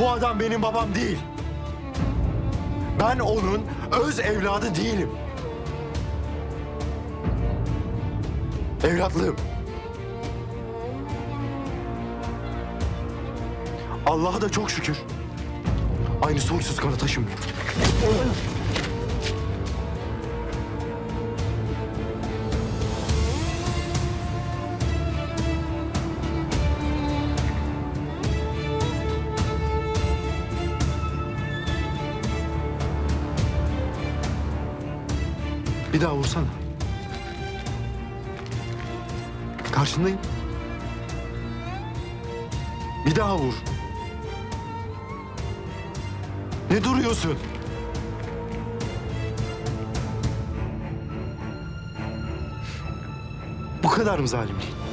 Bu adam benim babam değil. Ben onun öz evladı değilim. Evlatlığım. Allah'a da çok şükür. Aynı soysuz kanı taşımıyor. Bir daha vursana. Karşındayım. Bir daha vur. Ne duruyorsun? Bu kadar mı zalimlik?